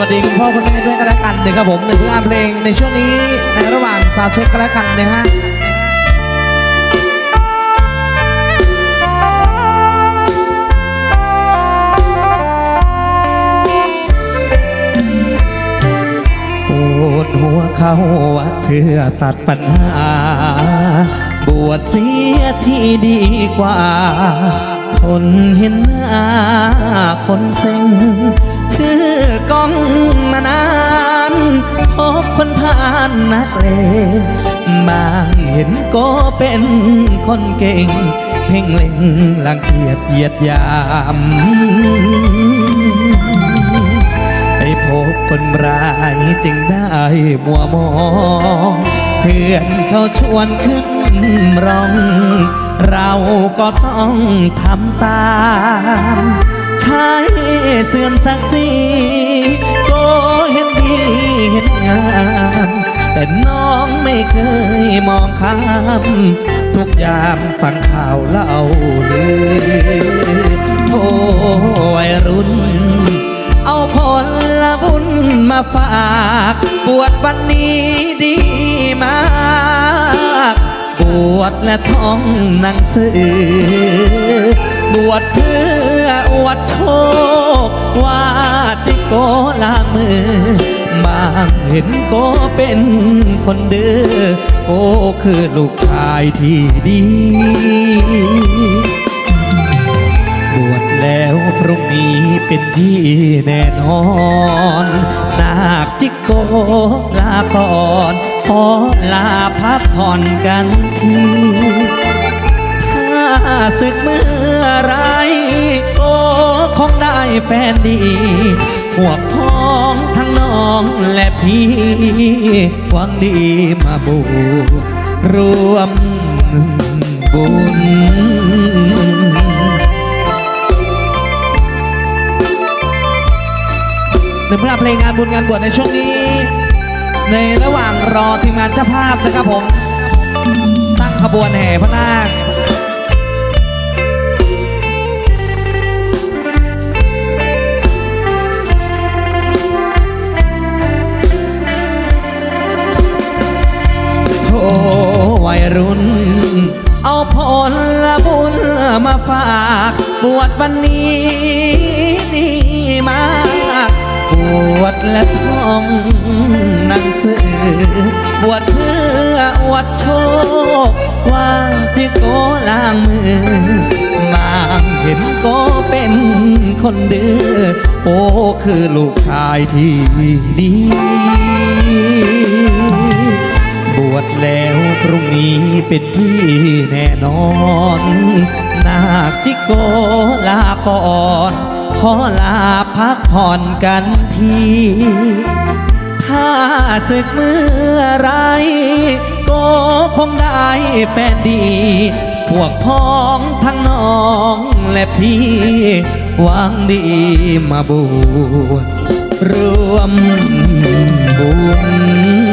วัสดีคุณพ่อคุณแม่ด้วยกันแล้วกันนะครับผมในผลงานเพลงในช่วงนี้ในระหว่างซาวเช็คกันแล้วกันนะฮะปวดหัวเข้าวัดเพื่อตัดปัญหา บวชเสียที่ดีกว่า ทนเห็นหน้าคนเซ็ง ชื่อกองมานาน พบคนผ่านนักเลงบางเห็นก็เป็นคนเก่ง เพ่งเล็งลังเกียจเยียดยามไปพบคนร้ายจึงได้มัวมองเพื่อนเขาชวนขึ้นร้อง เราก็ต้องทำตาม ใช้เสื่อมศักดิ์ศรีก็เห็นดีเห็นงามแต่น้องไม่เคยมองข้าม ทุกยามฟังข่าวเล่าลือโอ้วัยรุ่น เอาผลละบุญมาฝากบวชวันนี้ดีมากบวชและท่องหนังสือ บวชเพื่ออวดโชค ว่าจิโกลามือบางเห็นโกเป็นคนเดื้อโกคือลูกชายที่ดี บวชแล้วพรุ่งนี้เป็นที่แน่นอนนาคจิกโกลาก่อนขอลาพักผ่อนกันที ศึกเมื่อไรโกคงได้แฟนดีพวกพ้องทั้งน้องและพี่หวังดีมาบูรวมบุญหนึ่งผลงานเพลงงานบุญงานบวชในช่วงนี้ ในระหว่างรอทีมงานเจ้าภาพนะครับผม ตั้งขบวนแห่พระนาค รุ่น เอาผลละบุญมาฝากบวชวันนี้ดีมากบวชและท่องหนังสือบวชเพื่ออวดโชค ว่าจิโกล้างมือบางเห็นก็เป็นคนดื้อโอ้คือลูกชายที่ดี บวชแล้ว นี้เป็นที่แน่นอนนาคจิโกลาก่อนขอลาพักผ่อนกันทีถ้าศึกเมื่อไรก็คงได้แฟนดี พวกพ้องทั้งน้องและพี่หวังดีมาบวชรวมบุญ